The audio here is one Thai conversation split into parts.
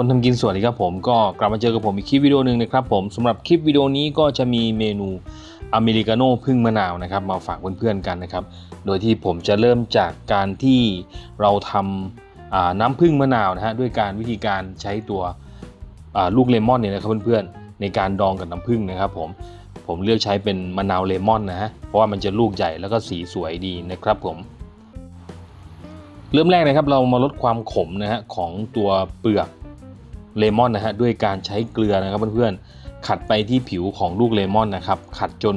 คนทำกินสวัสดีครับผมก็กลับมาเจอกับผมอีกคลิปวิดีโอหนึ่งนะครับผมสำหรับคลิปวิดีโอนี้ก็จะมีเมนูอเมริกาโน่พึ่งมะนาวนะครับมาฝากเพื่อนๆกันนะครับ โดยที่ผมจะเริ่มจากการที่เราทำน้ำพึ่งมะนาวนะฮะด้วยการวิธีการใช้ตัวลูกเลมอนเนี่ยนะครับเพื่อนๆในการดองกับน้ำพึ่งนะครับผมผมเลือกใช้เป็นมะนาวเลมอนนะฮะเพราะว่ามันจะลูกใหญ่แล้วก็สีสวยดีนะครับผมเริ่มแรกนะครับเรามาลดความขมนะฮะของตัวเปลือก เลมอนนะฮะด้วยการใช้เกลือนะครับเพื่อนๆขัดไปที่ผิวของลูกเลมอนนะครับขัดจน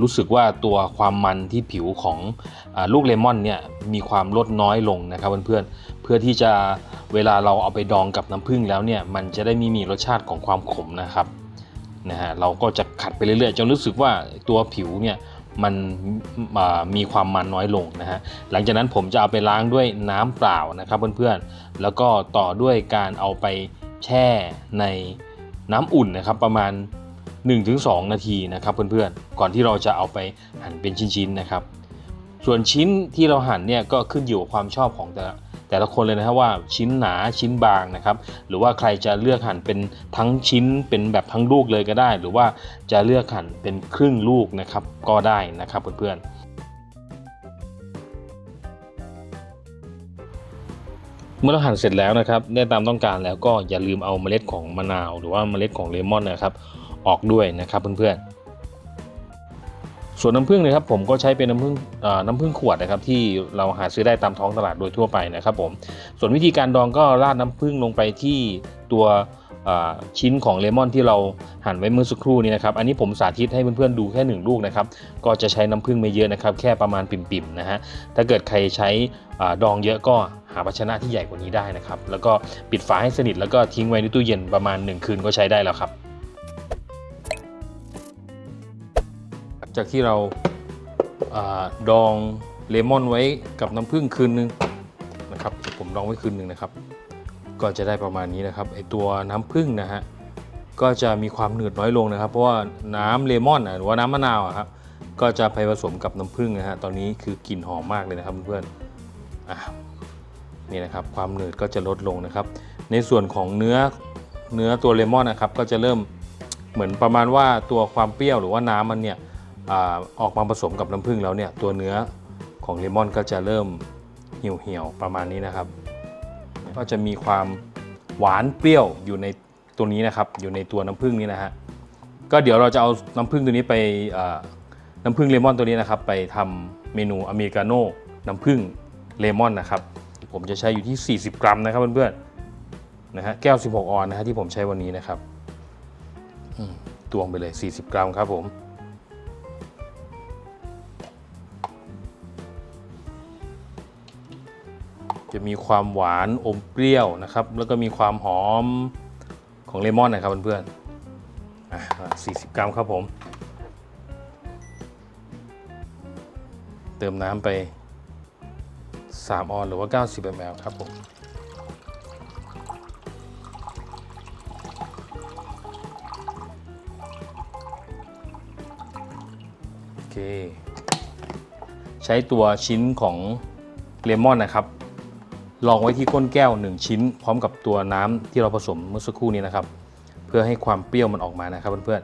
รู้สึกว่าตัวความมันที่ผิวของอลูกเลมอนเนี่ยมีความลดน้อยลงนะครับเพื่อนๆเพื่อที่จะเวลาเราเอาไปดองกับน้ำผึ้งแล้วเนี่ยมันจะได้มีมีรสชาติของความขมนะครับนะฮะเราก็จะขัดไปเรื่อยๆจนรู้สึกว่าตัวผิวเนี่ย มันมีความมันน้อยลงนะฮะหลังจากนั้นผมจะเอาไปล้างด้วยน้ำเปล่านะครับเพื่อนๆ แล้วก็ต่อด้วยการเอาไปแช่ในน้ำอุ่นนะครับประมาณ 1-2 นาทีนะครับเพื่อนๆ ก่อนที่เราจะเอาไปหั่นเป็นชิ้นๆนะครับ ส่วนชิ้นที่เราหั่นเนี่ยก็ขึ้นอยู่กับความชอบของแต่ละ แต่ละคนเลยนะครับว่าชิ้นหนาชิ้นบางนะครับหรือว่าใครจะเลือกหั่นเป็นทั้งชิ้นเป็นแบบทั้งลูกเลยก็ได้ หรือว่าจะเลือกหั่นเป็นครึ่งลูกนะครับก็ได้นะครับเพื่อนๆเมื่อเราหั่นเสร็จแล้วนะครับ ได้ตามต้องการแล้วก็อย่าลืมเอาเมล็ดของมะนาว หรือว่าเมล็ดของเลมอนนะครับ ออกด้วยนะครับเพื่อนๆ ส่วนน้ำผึ้งนะครับผมก็ใช้เป็นน้ำผึ้งน้ำผึ้งขวดนะครับที่เราหาซื้อได้ตามท้องตลาดโดยทั่วไปนะครับผมส่วนวิธีการดองก็ราดน้ำผึ้งลงไปที่ตัวชิ้นของเลมอนที่เราหั่นไว้เมื่อสักครู่นี้นะครับ อันนี้ผมสาธิตให้เพื่อนๆดูแค่หนึ่งลูกนะครับ ก็จะใช้น้ำผึ้งไม่เยอะนะครับ แค่ประมาณปิ่มๆนะฮะ ถ้าเกิดใครใช้ดองเยอะก็หาภาชนะที่ใหญ่กว่านี้ได้นะครับ แล้วก็ปิดฝาให้สนิทแล้วก็ทิ้งไว้ในตู้เย็นประมาณ 1 คืนก็ใช้ได้แล้วครับ จากที่เราอาดองเลมอนไว้กับน้ำผึ้งคืนนึงนะครับผมดองไว้คืนนึงนะครับ ก็จะได้ประมาณนี้นะครับไอตัวน้ำผึ้งนะฮะก็จะมีความหนืดน้อยลงนะครับ เพราะว่าน้ำเลมอนหรือว่าน้ำมะนาวครับก็จะไปผสมกับน้ำผึ้งนะฮะตอนนี้คือกลิ่นหอมมากเลยนะครับเพื่อนๆนี่นะครับความหนืดก็จะลดลงนะครับ ในส่วนของเนื้อเนื้อตัวเลมอนนะครับก็จะเริ่มเหมือนประมาณว่าตัวความเปรี้ยวหรือว่าน้ำมันเนี่ย อออกมาผสมกับน้ำผึ้งแล้วเนี่ยตัวเนื้อของเลมอนก็จะเริ่มเหี่ยวเหี่ยวๆประมาณนี้นะครับ ก็จะมีความหวานเปรี้ยวอยู่ในตัวนี้นะครับ อยู่ในตัวน้ำผึ้งนี้นะฮะก็เดี๋ยวเราจะเอาน้ำผึ้งตัวนี้ไปน้ำผึ้งเลมอนตัวนี้นะครับ ไปทำเมนูอเมริกาโน่น้ำผึ้งเลมอนนะครับ ผมจะใช้อยู่ที่ 40 กรัมนะครับเพื่อนๆนะฮะแก้ว 16 ออนนะฮะที่ผมใช้วันนี้นะครับตวงไปเลย 40 กรัมครับผม จะมีความหวานอมเปรี้ยวนะครับ แล้วก็มีความหอมของเลมอนนะครับเพื่อนๆอะ40 กรัมครับผม เติมน้ำไป 3 ออนหรือว่า 90 ml ครับผมโอเคใช้ตัวชิ้นของเลมอนนะครับ ลองไว้ที่ก้นแก้ว 1 ชิ้น พร้อมกับตัวน้ำที่เราผสมเมื่อสักครู่นี้นะครับ เพื่อให้ความเปรี้ยวมันออกมานะครับเพื่อน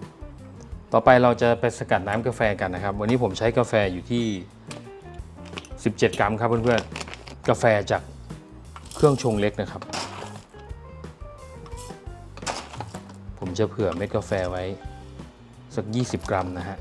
ๆต่อไปเราจะไปสกัดน้ำกาแฟกันนะครับ วันนี้ผมใช้กาแฟอยู่ที่ 17 กรัมครับเพื่อนๆกาแฟจากเครื่องชงเล็กนะครับ ผมจะเผื่อเม็ดกาแฟไว้สัก 20 กรัมนะฮะ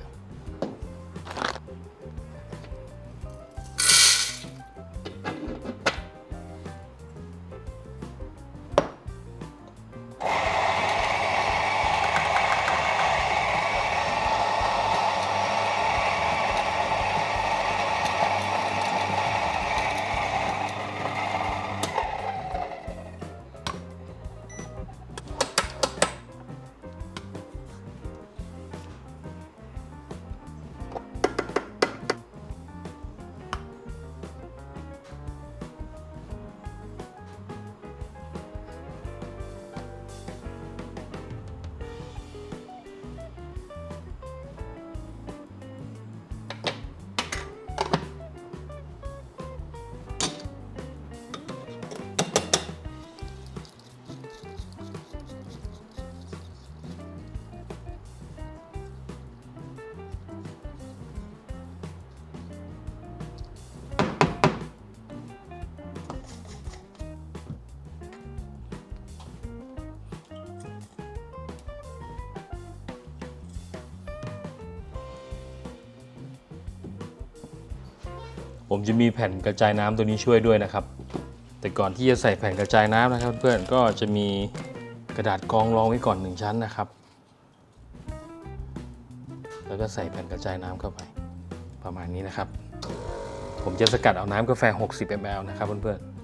ผมจะมีแผ่นกระจายน้ำตัวนี้ช่วยด้วยนะครับ แต่ก่อนที่จะใส่แผ่นกระจายน้ำนะครับ เพื่อนก็จะมีกระดาษกรองรองไว้ก่อนหนึ่งชั้นนะครับ แล้วก็ใส่แผ่นกระจายน้ำเข้าไปประมาณนี้นะครับ ผมจะสกัดเอาน้ำกาแฟ 60 ml นะครับเพื่อนๆ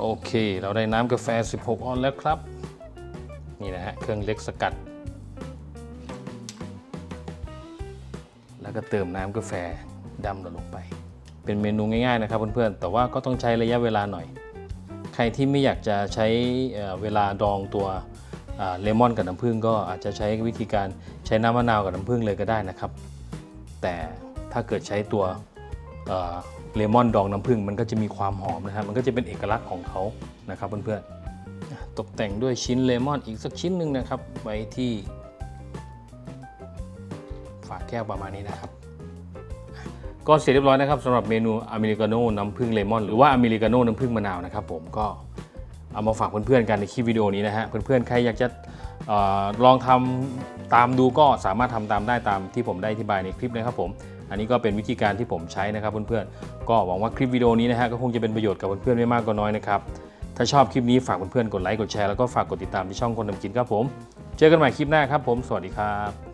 โอเค เราได้น้ำกาแฟ 16 ออนแล้วครับ นี่นะฮะ เครื่องเล็กสกัด แล้วก็เติมน้ำกาแฟดำลงไป เป็นเมนูง่ายๆนะครับเพื่อนๆ แต่ว่าก็ต้องใช้ระยะเวลาหน่อย ใครที่ไม่อยากจะใช้เวลาดองตัวเลมอนกับน้ำผึ้งก็อาจจะใช้วิธีการใช้น้ำมะนาวกับน้ำผึ้งเลยก็ได้นะครับ แต่ถ้าเกิดใช้ตัว เลมอนดองน้ำผึ้งมันก็จะมีความหอมนะครับมันก็จะเป็นเอกลักษณ์ของเขานะครับเพื่อนๆตกแต่งด้วยชิ้นเลมอนอีกสักชิ้นหนึ่งนะครับไว้ที่ฝาแก้วประมาณนี้นะครับ ก็เสร็จเรียบร้อยนะครับสำหรับเมนูอเมริกาโน่น้ำผึ้งเลมอนหรือว่าอเมริกาโน่น้ำผึ้งมะนาวนะครับผมก็เอามาฝากเพื่อนๆกันในคลิปวิดีโอนี้นะฮะเพื่อนๆใครอยากจะออลองทำตามดูก็สามารถทำตามได้ตามที่ผมได้อธิบายในคลิปนะครับผม อันนี้ก็เป็นวิธีการที่ผมใช้นะครับเพื่อนๆ ก็หวังว่าคลิปวิดีโอนี้นะฮะก็คงจะเป็นประโยชน์กับเพื่อนๆไม่มากก็น้อยนะครับ ถ้าชอบคลิปนี้ฝากเพื่อนๆกดไลค์กดแชร์แล้วก็ฝากกดติดตามที่ช่องคนทำกินครับผม เจอกันใหม่คลิปหน้าครับผม สวัสดีครับ